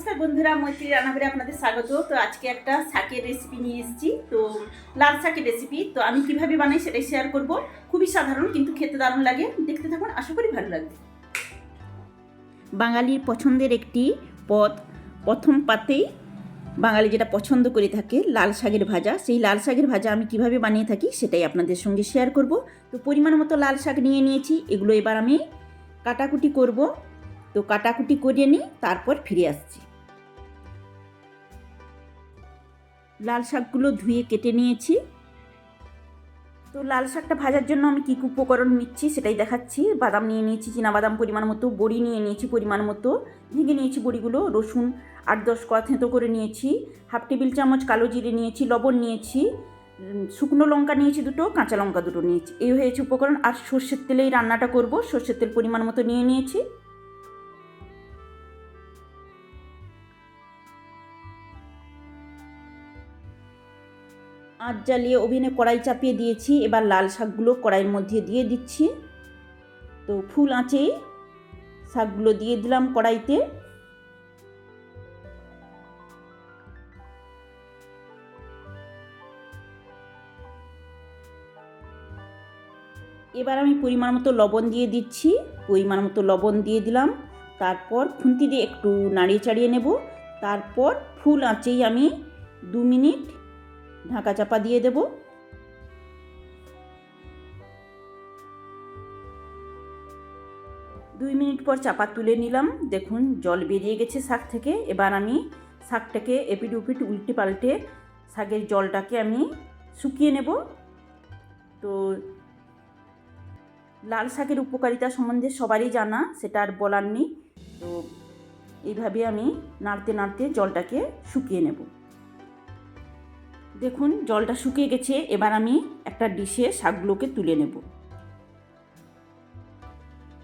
নমস্কার বন্ধুরা মৈত্রী রান্নাঘরে আপনাদের স্বাগত। তো আজকে একটা শাকের রেসিপি নিয়ে এসেছি। তো লাল শাকের রেসিপি তো আমি কীভাবে বানাই সেটাই শেয়ার করব। খুবই সাধারণ, কিন্তু খেতে দারুণ লাগে। দেখতে থাকুন, আশা করি ভালো লাগবে। বাঙালির পছন্দের একটি পদ, প্রথম পাতেই বাঙালি যেটা পছন্দ করে থাকে, লাল শাকের ভাজা। সেই লাল শাকের ভাজা আমি কীভাবে বানিয়ে থাকি সেটাই আপনাদের সঙ্গে শেয়ার করব। তো পরিমাণ মতো লাল শাক নিয়ে নিয়েছি, এগুলো এবার আমি কাটাকুটি করব। তো কাটাকুটি করে নিই তারপর ফিরে আসছি। লাল শাকগুলো ধুয়ে কেটে নিয়েছি। তো লাল শাকটা ভাজার জন্য আমি কী কী উপকরণ নিচ্ছি সেটাই দেখাচ্ছি। বাদাম নিয়ে নিয়েছি বাদাম পরিমাণ মতো, বড়ি নিয়ে নিয়েছি পরিমাণ মতো, ভেঙে নিয়েছি বড়িগুলো, রসুন আট দশ কোয়া থেঁতো করে নিয়েছি, হাফ টেবিল চামচ কালো জিরে নিয়েছি, লবণ নিয়েছি শুকনো লঙ্কা নিয়েছি দুটো, কাঁচা লঙ্কা দুটো নিয়েছি। এই হয়েছে উপকরণ। আর সর্ষের তেলেই রান্নাটা করব। সর্ষের তেল পরিমাণ মতো নিয়ে নিয়েছি। আঁচ জ্বালিয়ে ওভেনে কড়াই চাপিয়ে দিয়েছি, এবার লাল শাকগুলো কড়াইয়ের মধ্যে দিয়ে দিচ্ছি। তো ফুল আঁচেই শাকগুলো দিয়ে দিলাম কড়াইতে। এবার আমি পরিমাণ মতো লবণ দিয়ে দিচ্ছি, পরিমাণ মতো লবণ দিয়ে দিলাম। তারপর খুন্তি দিয়ে একটু নাড়িয়ে চাড়িয়ে নেব। তারপর ফুল আঁচেই আমি দু মিনিট ঢাকা চাপা দিয়ে দেব। দুই মিনিট পর চাপা তুলে নিলাম। দেখুন, জল বেরিয়ে গেছে শাক থেকে। এবার আমি শাকটাকে এপিট উপিট উল্টে পাল্টে শাকের জলটাকে আমি শুকিয়ে নেব। তো লাল শাকের উপকারিতা সম্বন্ধে সবারই জানা, সেটা আর বলার নেই। তো এইভাবে আমি নাড়তে নাড়তে জলটাকে শুকিয়ে নেব। দেখুন, জলটা শুকিয়ে গেছে, এবার আমি একটা ডিশে শাকগুলোকে তুলে নেব।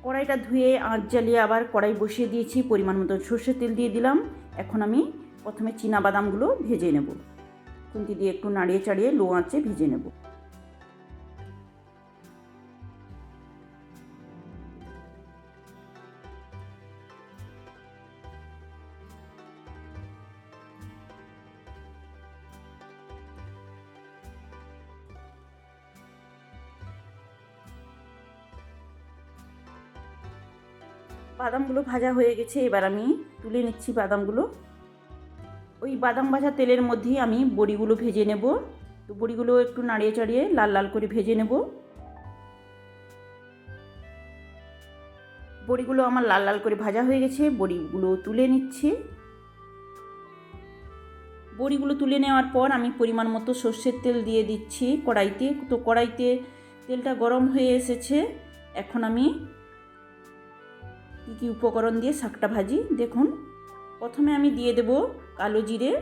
কড়াইটা ধুয়ে আঁচ জ্বালিয়ে আবার কড়াই বসিয়ে দিয়েছি, পরিমাণ মতো সর্ষের তেল দিয়ে দিলাম। এখন আমি প্রথমে চীনা বাদামগুলো ভেজে নেব। খুন্তি দিয়ে একটু নাড়িয়ে চাড়িয়ে লো আঁচে ভেজে নেব। বাদামগুলো ভাজা হয়ে গেছে, এবার আমি তুলে নিচ্ছি বাদামগুলো। ওই বাদাম ভাজা তেলের মধ্যেই আমি বড়িগুলো ভেজে নেব। তো বড়িগুলো একটু নাড়িয়ে চাড়িয়ে লাল লাল করে ভেজে নেব। বড়িগুলো আমার লাল লাল করে ভাজা হয়ে গেছে, বড়িগুলো তুলে নিচ্ছি। বড়িগুলো তুলে নেওয়ার পর আমি পরিমাণ মতো সর্ষের তেল দিয়ে দিচ্ছি কড়াইতে। তো কড়াইতে তেলটা গরম হয়ে এসেছে, এখন আমি কী কী উপকরণ দিয়ে শাকটা ভাজি, দেখুন। প্রথমে আমি দিয়ে দেব কালো জিরে।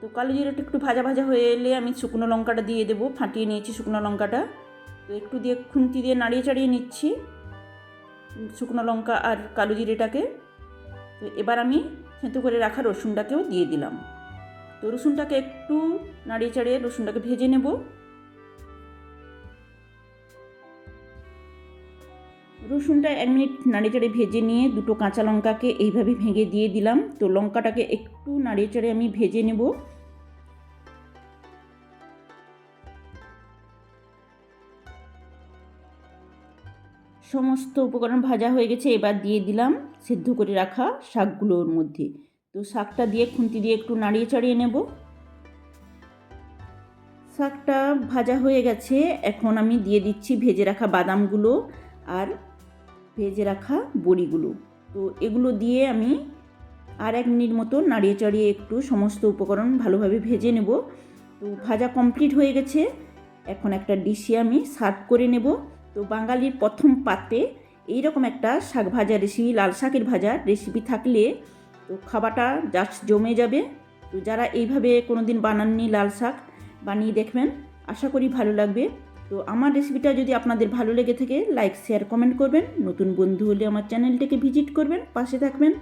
তো কালো জিরেটা একটু ভাজা ভাজা হয়ে এলে আমি শুকনো লঙ্কাটা দিয়ে দেবো, ফাটিয়ে নিয়েছি শুকনো লঙ্কাটা। তো একটু দিয়ে খুন্তি দিয়ে নাড়িয়ে চাড়িয়ে নিচ্ছি শুকনো লঙ্কা আর কালো জিরেটাকে। তো এবার আমি থেঁতো করে রাখা রসুনটাকেও দিয়ে দিলাম। তো রসুনটাকে একটু নাড়িয়ে চাড়িয়ে রসুনটাকে ভেজে নেব। রসুনটা এক মিনিট নাড়িয়ে চাড়িয়ে ভেজে নিয়ে দুটো কাঁচা লঙ্কাকে এইভাবে ভেঙে দিয়ে দিলাম। তো লঙ্কাটাকে একটু নাড়িয়ে চাড়িয়ে আমি ভেজে নেব। সমস্ত উপকরণ ভাজা হয়ে গেছে, এবার দিয়ে দিলাম সেদ্ধ করে রাখা শাকগুলোর মধ্যে। তো শাকটা দিয়ে খুন্তি দিয়ে একটু নাড়িয়ে চাড়িয়ে নেব। শাকটা ভাজা হয়ে গেছে, এখন আমি দিয়ে দিচ্ছি ভেজে রাখা বাদামগুলো। আর ভেজে রাখা বড়িগুলো। তো এগুলো দিয়ে আমি আর এক মিনিট মতো নাড়িয়ে চাড়িয়ে একটু সমস্ত উপকরণ ভালোভাবে ভেজে নেব। তো ভাজা কমপ্লিট হয়ে গেছে। এখন একটা ডিশে আমি সার্ভ করে নেব। তো বাঙালির প্রথম পাতে এইরকম একটা শাক ভাজা রেসিপি লাল শাকের ভাজা রেসিপি থাকলে তো খাবারটা জাস্ট জমে যাবে। তো যারা এইভাবে কোনো দিন বানাননি লাল শাক বানিয়ে দেখবেন, আশা করি ভালো লাগবে। তো আমার রেসিপিটা যদি আপনাদের ভালো লেগে থাকে লাইক শেয়ার কমেন্ট করবেন। নতুন বন্ধু হলে আমার চ্যানেলটাকে ভিজিট করবেন। পাশে থাকবেন।